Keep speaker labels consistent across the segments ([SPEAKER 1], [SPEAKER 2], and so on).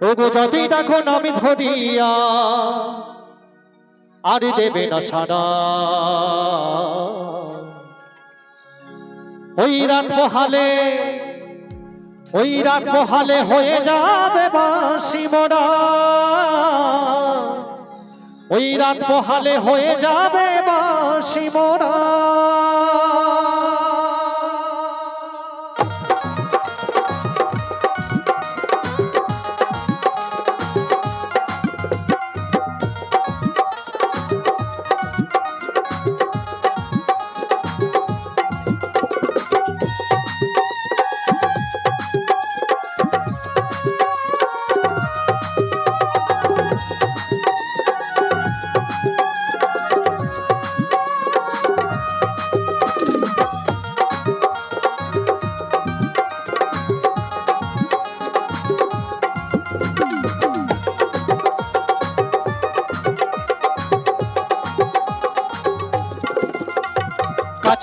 [SPEAKER 1] ওগো যদি দেখো আমি ধরিয়া, আর দেবে না সারা ওই রাত পোহালে ওই রাত পোহালে হয়ে যাবে বাসি মোরা ওই রাত পোহালে হয়ে যাবে বাসি মোরা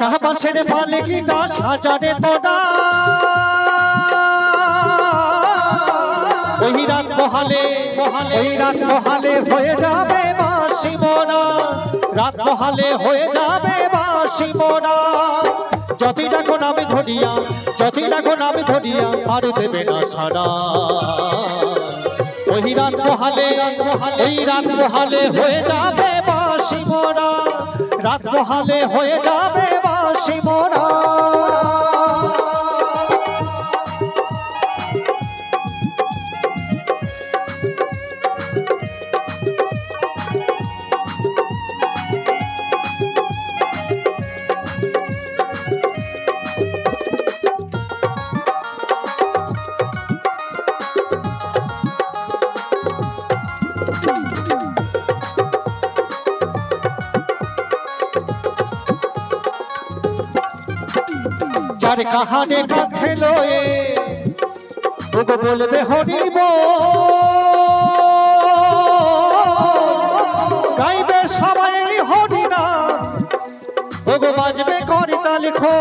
[SPEAKER 1] বাঁশের পালে কি দশ হাজারে তোরা ওই রাত মহালে ওই রাত মহালে হয়ে যাবে বাসি মোরা রাত মহালে হয়ে যাবে বাসি মোরা যদি দেখো নামে ধরিয়া, যদি দেখো নামে ধরিয়া আর দেবে না সারা। ওই রাত মহালে ওই রাত মহালে হয়ে যাবে বাসি রাত মহালে হয়ে যাবে কাহানে কাঁধে লয়ে। ওগো বলবে হরিব গাইবে সবাই হরিনা ওগো বাজবে করিতা লিখো।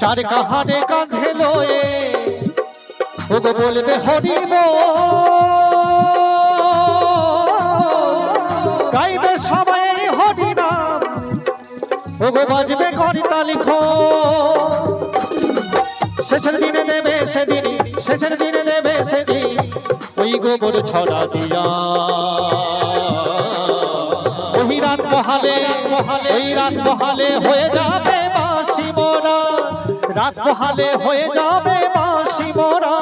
[SPEAKER 1] চার কাহানে কাঁধে লয়ে। ওগো বলবে হরিব গাইবে সবাই হরিনাম। ওগো বাজবে করিতা লিখো। শেষের দিনে নেবে সেদিন, শেষের দিনে নেবে সেদিন। ওই গোবর ছড়া দিয়া। ওই রাত মহালে ওই রাত মহালে হয়ে যাবে বাসি মোরা রাত মহালে হয়ে যাবে বাসি মোরা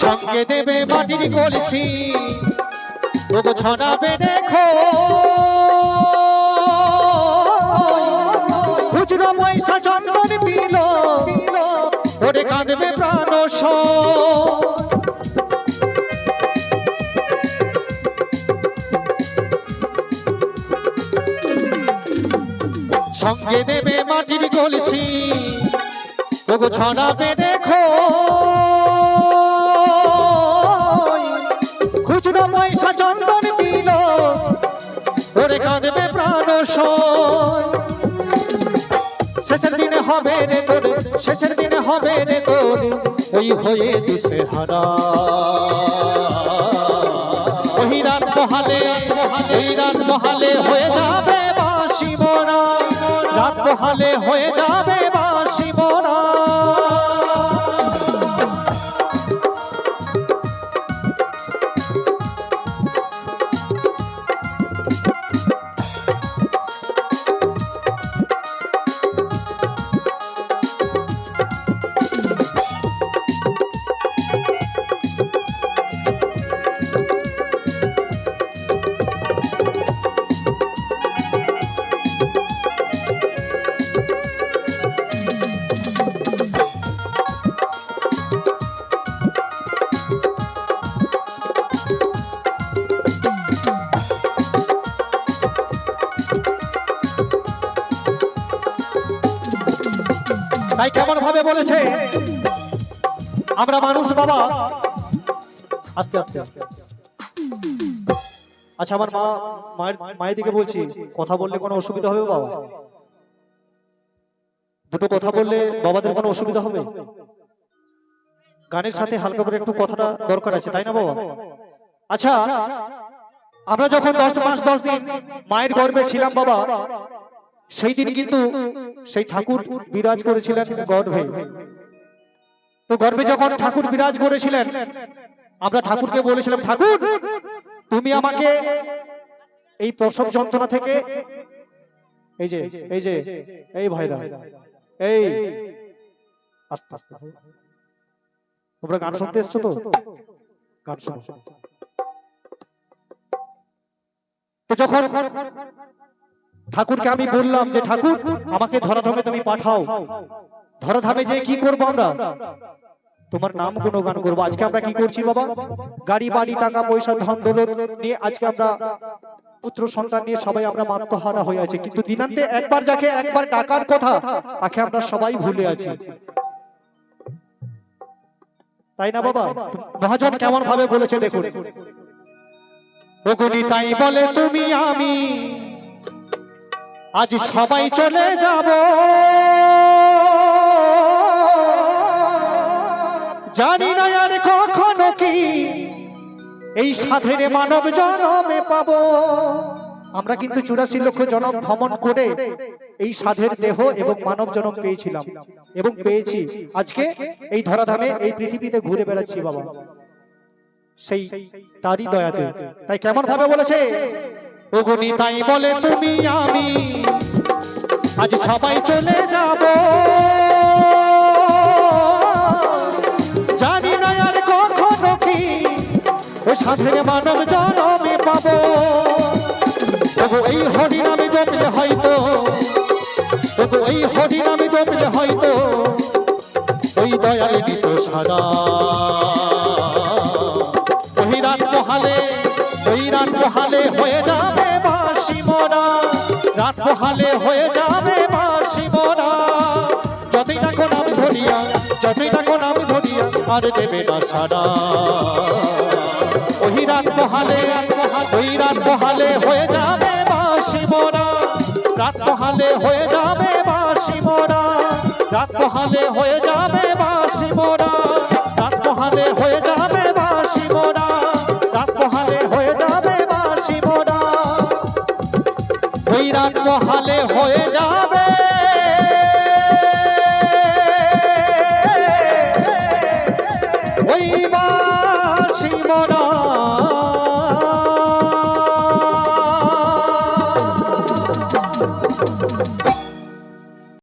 [SPEAKER 1] সঙ্গে দেবে মাটির কলসি। ওগো ছড়াবে দেখো খুচরো পয়সা চন্দন পিল ওরে কাঁদবে প্রাণ সঙ্গে দেবে মাটির কলসি। ওগো ছড়াবে দেখো পয়সা চন্দন দিল। ওরে কাঁদবে প্রাণ শেষের দিনে হবে রে তোর, শেষের দিনে হবে রে তোর, ওই হয়ে দিশে হারা। রাত ওই রাত মহালে হয়ে যাবে বাসি মোরা রাত মহালে হয়ে যাবে তাই কেমন ভাবে বলেছে? আমরা মানুষ, বাবা। আস্তে আস্তে আস্তে আচ্ছা আমার মা, মায়ের মায়ের দিকে বলছি, কথা বললে কোনো অসুবিধা হবে, বাবা? দুটো কথা বললে বাবাদের কোনো অসুবিধা হবে? গানের সাথে হালকা করে একটু কথাটা দরকার আছে, তাই না, বাবা? আচ্ছা আমরা যখন দশ মাস দশ দিন মায়ের গর্ভে ছিলাম, বাবা সেই দিন কিন্তু সেই ঠাকুর বিরাজ করেছিলেন গর্ভে। তো গর্ভে যখন ঠাকুর বিরাজ করেছিলেন, আমরা ঠাকুরকে বলেছিলাম, ঠাকুর, তুমি আমাকে এই প্রসব যন্ত্রণা থেকে এই যে এই যে, এই ভাইরা, এই আস্তে আস্তে। তোমরা গান শুনতে এসছো তো? গান শোনো। তো যখন ঠাকুরকে আমি বললাম যে, ঠাকুর, আমাকে ধরাধামে তুমি পাঠাও। ধরাধামে যে কি করব আমরা? তোমার নাম গুণগান করব। আজকে আমরা কি করছি বাবা? গাড়ি, বাড়ি, টাকা, পয়সা, ধন, দৌলত নিয়ে আজকে আমরা পুত্র, সন্তান নিয়ে সবাই আমরা মাত্মহারা হয়ে আছে। কিন্তু দিনান্তে একবার যাকে একবার টাকার কথা, তাকে আমরা সবাই ভুলে আছি। তাই না বাবা? মহাজন কেমন ভাবে বলেছে দেখুন। তাই বলে, তুমি আমি আজ সবাই চলে যাব। জানি না আর কখনো কি এই সাধের মানব জনমে পাব। আমরা কিন্তু চুরাশি লক্ষ জনম ভ্রমণ করে এই সাধের দেহ এবং মানব জনম পেয়েছিলাম এবং পেয়েছি আজকে এই ধরাধামে এই পৃথিবীতে ঘুরে বেড়াচ্ছি বাবা। সেই তারই দয়াতে। তাই কেমন ভাবে বলেছে? ওগুনি তাই বলে তুমি আমি। আজ সবাই চলে যাব। জানি না আর কখনো কি ও সাথে মানব জনমে পাবো। তবু এই হরিনামে জমলে হয়তো, তবু এই হরিনামে জমলে হয়তো, ওই দয়াল দিত সাদা। ওই রাত মহালে মহালে হয়ে যাবে বাসি মোরা হয়ে যাবে বাসি মোরা যতই দেখো নাম ধরিয়া, যতই দেখো নাম ধরিয়া, আর দেবে না সারা। ওই রাত ওই রাত হয়ে যাবে বাসি মোরা রাত মহালে হয়ে যাবে বাসি মোরা রাত হয়ে যাবে বাসি মোরা রাত মহালে হয়ে রাত মহালে হয়ে